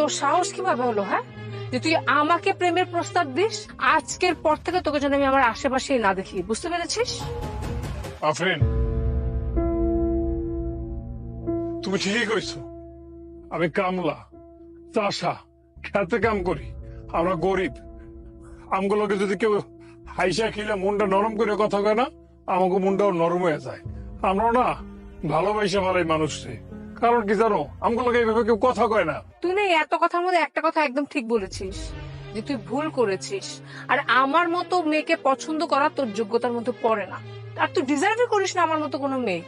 তোর সাহস কীভাবে হলো হ্যাঁ? যে তুই আমাকে প্রেমের প্রস্তাব দিস, আজকের পর থেকে তোকে যেন আমি আমার আশেপাশেই না দেখি। বুঝতে পেরেছিস? তুমি ঠিকই কইছো। আমি কামলা, চাষা, খেতে কাম করি, আমরা গরিব। আমগুলোকে যদি কেউ হাইসা খেলে মনটা নরম করে কথা কয় না আমাকে মনটাও নরম হয়ে যায়। আমরা না ভালোবাসা ভালো মানুষকে। কারণ কি জানো? আমগুলোকে এইভাবে কেউ কথা কয় না। তুই না এত কথার মধ্যে একটা কথা একদম ঠিক বলেছিস, যে তুই ভুল করেছিস। আর আমার মতো মেয়েকে পছন্দ করা তোর যোগ্যতার মধ্যে পড়ে না। আর তুই ডিজার্ভই করিস না আমার মতো কোনো মেয়ে।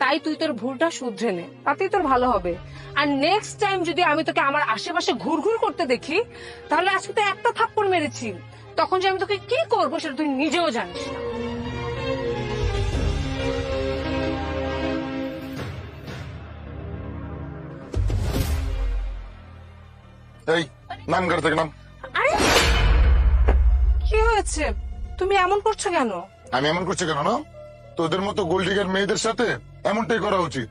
তাই তুই তোর ভুলটা শুধরে নে, তাতেই তোর ভালো হবে। আর নেক্সট টাইম যদি আমি তোকে আমার আশেপাশে ঘুরঘুর করতে দেখি, তাহলে আজকে তো একটা থাপ্পড় মেরেছি। তখন যে আমি তোকে কি করব সেটা তুই নিজেও জানিস না। এই নাম গাড়ি থেকে নাম। আরে কি হয়েছে? তুমি এমন করছ কেন? আমি এমন করছি কেন না? তোদের মতো গোল্ডিগার মেয়েদের সাথে এমনটাই করা উচিত।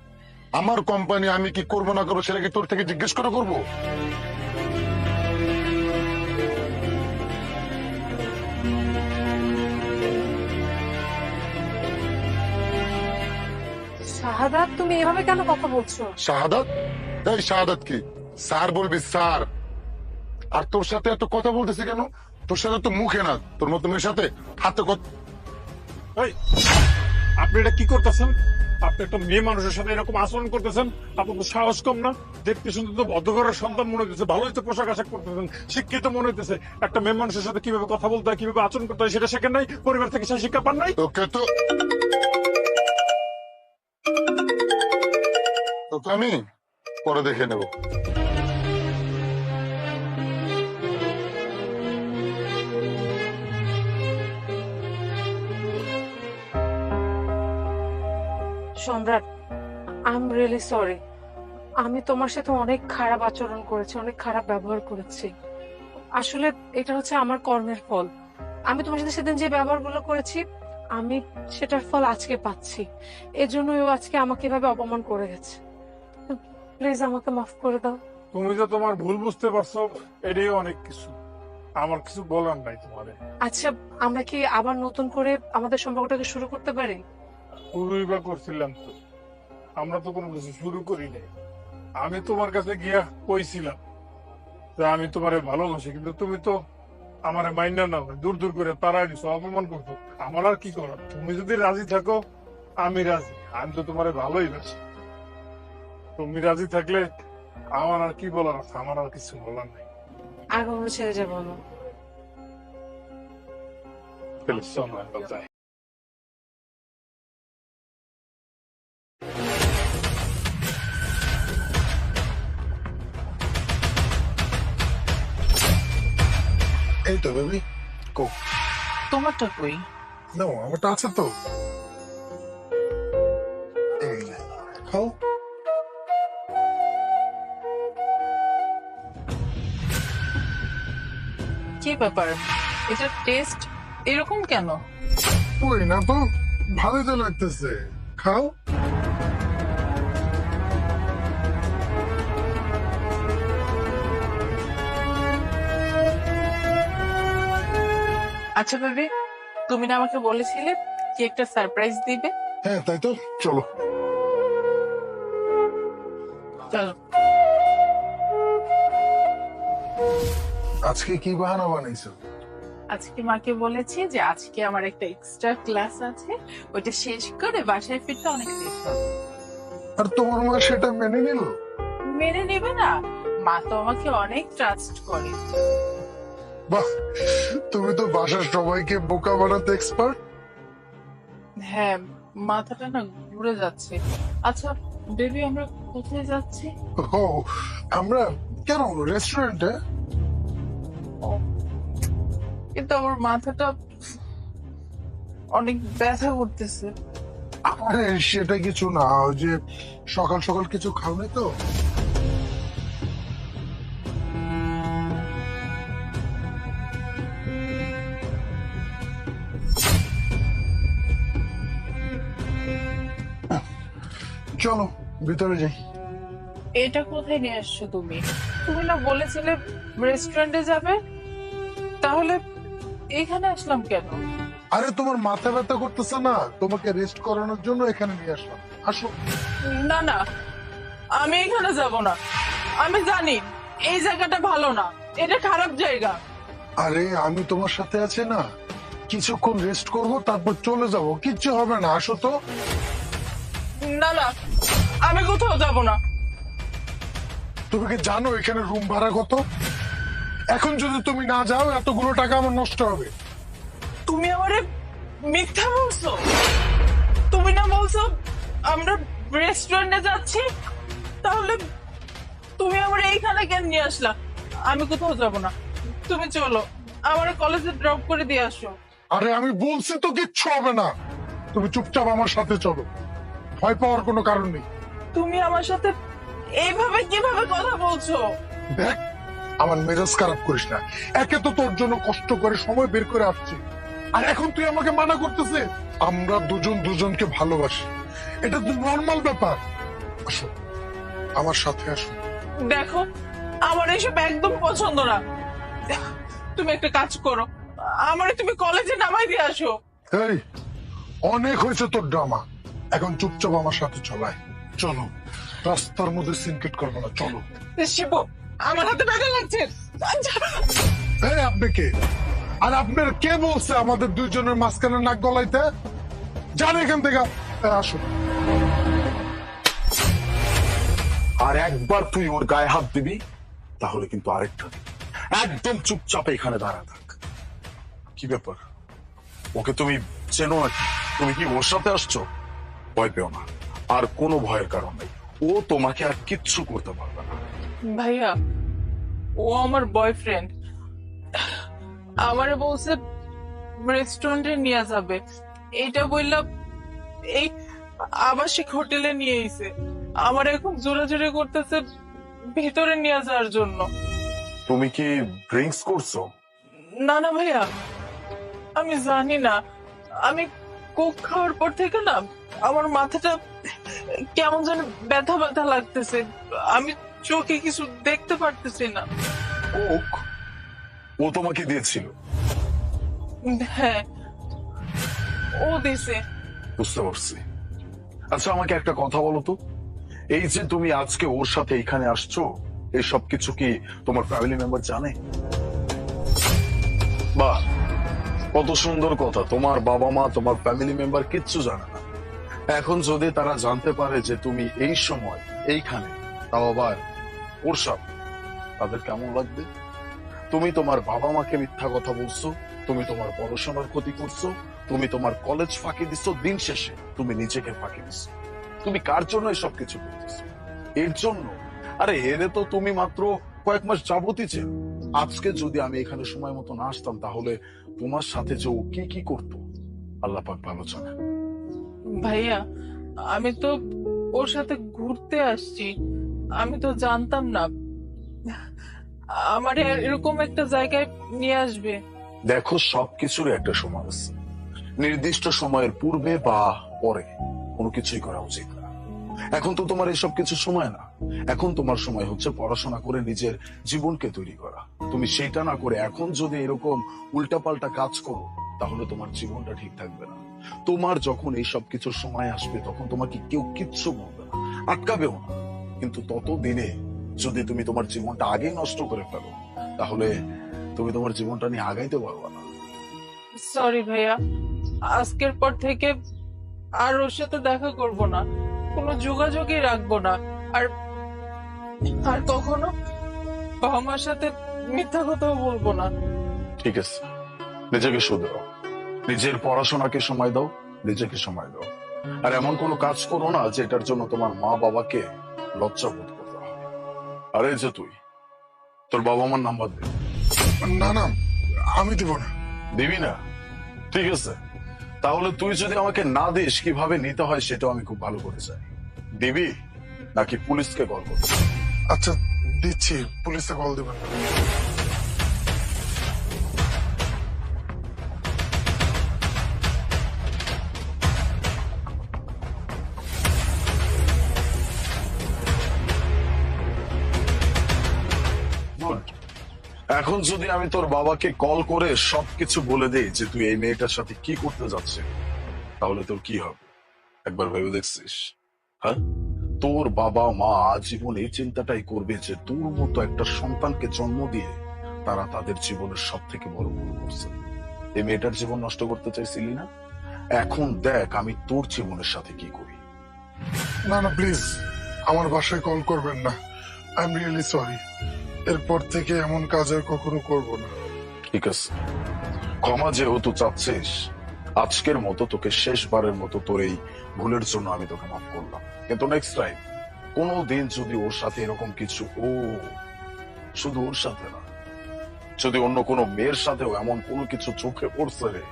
আমার কোম্পানি আমি কি করব না করব সেটা কি তোর থেকে জিজ্ঞেস করে করব? শাহাদাত তুমি এভাবে কেন কথা বলছো? শাহাদাত? এই শাহাদাত কি? স্যার বলবি স্যার। আর তোর সাথে এত কথা বলতেছি কেন? তোর সাথে তো মুখে না তোর মতো মেয়ের সাথে হাতে কথা আপনি এটা কি করতেছেন? আপনি একটা মেয়ে মানুষের সাথে এরকম আচরণ করতেছেন আপনার তো সাহস কম না? দেখতে শুনতে তো ভদ্রঘরের সন্তান মনে হইতেছে ভালোই তো পোশাক আশাক করতেছেন শিক্ষিত মনে হইতেছে। একটা মেয়ে মানুষের সাথে কীভাবে কথা বলতে হয় কীভাবে আচরণ করতে হয় সেটা শেখেন নাই পরিবার থেকে সেই শিক্ষা পান নাই? তোকে তো তোকে আমি পরে দেখে নেব। সম্রাট আই এম রিয়েলি সরি আমি তোমার সাথে অনেক খারাপ আচরণ করেছি অনেক খারাপ ব্যবহার করেছি। আসলে এটা হচ্ছে আমার কর্মের ফল। আমি তোমার সাথে সেদিন যে ব্যবহারগুলো করেছি আমি সেটার ফল আজকে পাচ্ছি। এজন্যই ও আজকে আমাকে এভাবে অপমান করে গেছে। প্লিজ আমাকে মাফ করে দাও। তুমি যে তোমার ভুল বুঝতে পারছ এটাই অনেক কিছু। আমার কিছু বলার নাই তোমারে আচ্ছা আমরা কি আবার নতুন করে আমাদের সম্পর্কটাকে শুরু করতে পারি? শুরুই বা করছিলাম তো। আমরা তো কোনো কিছু শুরু করি নাই। আমি তোমার কাছে গিয়া কইছিলাম যে আমি তোমারে ভালোবাসি কিন্তু তুমি তো আমার মাইন্ডা না দূর দূর করে তারাই দিছো অপমান করছ। আমার আর কি করার? তুমি যদি রাজি থাকো আমি রাজি। আমি তো তোমারে ভালোই বাসি। তুমি রাজি থাকলে আমার আর কি বলার আছে? আমার আর কিছু বলার নাই। আর কখনো ছেড়ে যাব না। চলো আমরা যাই এই তো বেবি কো। তোমারটা কই? না আমারটা আছে তো। খাও। কি ব্যাপার? এটা টেস্ট এরকম কেন? ওই না তো ভালোই তো লাগতেছে। খাও। আচ্ছা বেবি তুমি না আমাকে বলেছিলে কি একটা সারপ্রাইজ দিবে? হ্যাঁ তাই তো। চলো। চলো। আজকে কি বাহানা বানাইছো? আজকে মাকে বলেছি যে আজকে আমার একটা এক্সট্রা ক্লাস আছে ওইটা শেষ করে বাসায় ফিরতে অনেক লেট হবে। আর তোমার মা সেটা মেনে নিল? মেনে নেবে না। মা তো আমাকে অনেক ট্রাস্ট করে। বাহ তুমি তো বাসার সবাইকে বোকা বানাতে এক্সপার্ট হ্যাঁ মাথাটা না ঘুরে যাচ্ছে। আচ্ছা বেবি আমরা কোথায় যাচ্ছি? ও আমরা কেন রেস্টুরেন্টে কিন্তু আমার মাথাটা অনেক ব্যথা করতেছে। আরে সেটা কিছু না ওই যে সকাল সকাল কিছু খাওনি তো? চলো ভিতরে যাই। এটা কোথায় নিয়ে আসছো তুমি? তুমি না বলেছিলে রেস্টুরেন্টে যাবে? তাহলে এখানে আসলাম কেন? আরে তোমার মাথা ব্যথা করতেছে না? তোমাকে রেস্ট করানোর জন্য এখানে নিয়ে আসলাম। আসো। না না আমি এখানে যাব না। আমি জানি এই জায়গাটা ভালো না এটা খারাপ জায়গা। আরে আমি তোমার সাথে আছি না। কিছুক্ষণ রেস্ট করব তারপর চলে যাব। কিচ্ছু হবে না আসো তো। না না আমি কোথাও যাব না। তুমি কি জানো এখানে রুম ভাড়া কত? এখন যদি তুমি না যাও এতগুলো টাকা আমার নষ্ট হবে। তুমি আমারে মিথ্যা বলছো? তুমি না বলছো আমরা রেস্টুরেন্টে যাচ্ছি তাহলে তুমি আমার এইখানে কেন নিয়ে আসলা? আমি কোথাও যাব না। তুমি চলো আমার কলেজে ড্রপ করে দিয়ে আসো। আরে আমি বলছি তো কিচ্ছু হবে না। তুমি চুপচাপ আমার সাথে চলো। ভয় পাওয়ার কোনো কারণ নেই। তুমি আমার সাথে এইভাবে কীভাবে কথা বলছো? দেখ আমার মেজাজ খারাপ করিস না। একে তো তোর জন্য কষ্ট করে সময় বের করে আসছি। আর এখন তুই আমাকে মানা করতেছে। আমরা দুজন দুজনকে ভালোবাসি। এটা তো নর্মাল ব্যাপার। আসো আমার সাথে আসো। দেখো আমার এসব একদম পছন্দ না। তুমি একটা কাজ করো। আমারে তুমি কলেজে নামাই দিয়ে আসো। এই অনেক হয়েছে তোর ড্রামা এখন চুপচাপ আমার সাথে চলায় চলো রাস্তার মধ্যে সিনকেট করব না চলো। শিবু আমার হাতে ব্যথা লাগছে। এই আপনি কে? আর আপনার কে বলছে আমাদের দুইজনের মাঝখানে নাক গলাইতে? যান এখান থেকে আসুন। আর একবার তুই ওর গায়ে হাত দিবি তাহলে কিন্তু আরেকটা একদম চুপচাপ এখানে দাঁড়া থাক। কি ব্যাপার? ওকে তুমি চেনো নাকি? তুমি কি ওর সাথে আসছো? ভয় পেও না। আর কোনো ভয়ের কারণ নেই। ও তোমাকে আর কিচ্ছু করতে পারবে না। ভাইয়া ও আমার বয়ফ্রেন্ড আমারে বলছে রেস্টুরেন্টে নিয়ে যাবে। এটা বললাম এই আবাসিক হোটেলে নিয়ে এসে আমার এখন জোরে জোরাজোরি করতেছে ভিতরে নিয়ে যাওয়ার জন্য। তুমি কি ড্রিঙ্কস করছ? না না ভাইয়া আমি জানি না। আমি কোক খাওয়ার পর থেকে না আমার মাথাটা কেমন যেন ব্যথা ব্যথা লাগতেছে। আমি চোখে কিছু দেখতে পারতেছি না। ওক ও তোমাকে দিয়েছিল। হ্যাঁ ও দিছে বুঝতে পারছি। আচ্ছা আমাকে একটা কথা বলো তো। এই যে তুমি আজকে ওর সাথে এখানে আসছো এই সব কিছু কি তোমার ফ্যামিলি মেম্বার জানে? বাহ কত সুন্দর কথা। তোমার বাবা মা তোমার ফ্যামিলি মেম্বার কিচ্ছু জানে না। এখন যদি তারা জানতে পারে যে তুমি এই সময় এইখানে, তাও আবার ওর সাথে তাদের কেমন লাগবে? তুমি তোমার বাবা মাকে মিথ্যা কথা বলছো, তুমি তোমার পড়াশোনার ক্ষতি করছ, তুমি তোমার কলেজ ফাঁকি দিচ্ছ দিন শেষে তুমি নিজেকে ফাঁকি দিচ্ছ তুমি কার জন্য এসব কিছু করতেছো? এর জন্য? আরে এরে তো তুমি মাত্র কয়েক মাস যাবতই চেন আজকে যদি আমি এখানে সময় মতো না আসতাম, তাহলে তোমার সাথে যে ও কি কি করতো, আল্লাহ পাক ভালো জানে ভাইয়া, আমি তো ওর সাথে ঘুরতে আসছি। আমি তো জানতাম না। আমার এরকম একটা জায়গায় নিয়ে আসবে। দেখো, সবকিছুর একটা সময় আছে। নির্দিষ্ট সময়ের পূর্বে বা পরে কোনো কিছুই করা উচিত না। এখন তো তোমার এসব কিছু সময় না। এখন তোমার সময় হচ্ছে পড়াশোনা করে নিজের জীবনকে তৈরি করা। তুমি সেটা না করে এখন যদি এরকম উল্টাপাল্টা কাজ করো, তাহলে তোমার জীবনটা ঠিক থাকবে না। তোমার যখন এই সব কিছুর সময় আসবে তখন তোমাকে কেউ কিচ্ছু বলবে না। আটকাবেও না। কিন্তু তত দিনে যদি তুমি তোমার জীবনটা আগেই নষ্ট করে ফেলো তাহলে তুমি তোমার জীবনটা নিয়ে আগাইতে পারবে না। সরি ভাইয়া আজকের পর থেকে আর ওর সাথে দেখা করব না। কোনো যোগাযোগই রাখব না। আর আর কখনো বাবা মার সাথে মিথ্যা কথাও বলব না। ঠিক আছে। নিজেকে শুধরাও। নিজের পড়াশোনাকে সময় দাও নিজেকে সময় দাও। আর এমন কোনো কাজ করো না যেটার জন্য তোমার মা বাবাকে লজ্জা বোধ করতে হবে আরে যে তুই তোর বাবা মার নাম্বার দে। না না আমি দিব না। দিবি না? ঠিক আছে। তাহলে তুই যদি আমাকে না দিস কীভাবে নিতে হয় সেটাও আমি খুব ভালো করে জানি। দিবি? নাকি পুলিশকে কল করবি? আচ্ছা দিচ্ছি পুলিশে কল দেবেন। এখন যদি আমি তোর বাবাকে কল করে সবকিছু বলে দেই যে তুই এই মেয়েটার সাথে কি করতে যাচ্ছিস, তাহলে তোর কি হবে? একবার ভেবে দেখছিস? হ্যাঁ? তোর বাবা মা জীবন এই চিন্তাটাই করবে যে তোর মতো একটা সন্তানকে জন্ম দিয়ে তারা তাদের জীবনের সব থেকে বড় ভুল করছে। এই মেয়েটার জীবন নষ্ট করতে চাইছিলি না? এখন দেখ আমি তোর জীবনের সাথে কি করি। না না প্লিজ আমার বাসায় কল করবেন না। আই এম রিয়েলি সরি এরপর থেকে এমন কাজ আর কখনো করব না। ঠিক আছে ক্ষমা যেহেতু চাচ্ছিস, আজকের মতো তোকে শেষবারের মতো তোর এই ভুলের জন্য আমি তোকে মাফ করলাম। কিন্তু নেক্সট টাইম কোনো দিন যদি ওর সাথে এরকম কিছু ও, শুধু ওর সাথে না, যদি অন্য কোনো মেয়ের সাথেও এমন কোনো কিছু চোখে পড়ছে রে,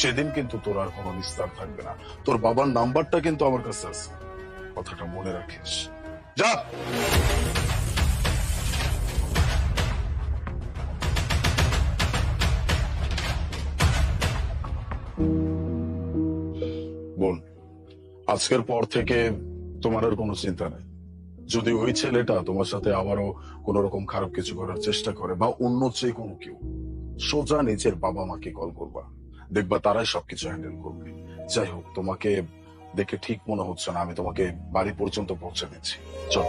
সেদিন কিন্তু তোর আর কোনো নিস্তার থাকবে না। তোর বাবার নাম্বারটা কিন্তু আমার কাছে আছে। কথাটা মনে রাখিস। যা! আজকের পর থেকে তোমার আর কোনো চিন্তা নেই। যদি ওই ছেলেটা তোমার সাথে আবারও কোন রকম খারাপ কিছু করার চেষ্টা করে বা অন্য যে কোনো কেউ, সোজা নিজের বাবা মাকে কল করবা। দেখবা তারাই সবকিছু হ্যান্ডেল করবে। যাই হোক, তোমাকে দেখে ঠিক মনে হচ্ছে না, আমি তোমাকে বাড়ি পর্যন্ত পৌঁছে দিচ্ছি। চল।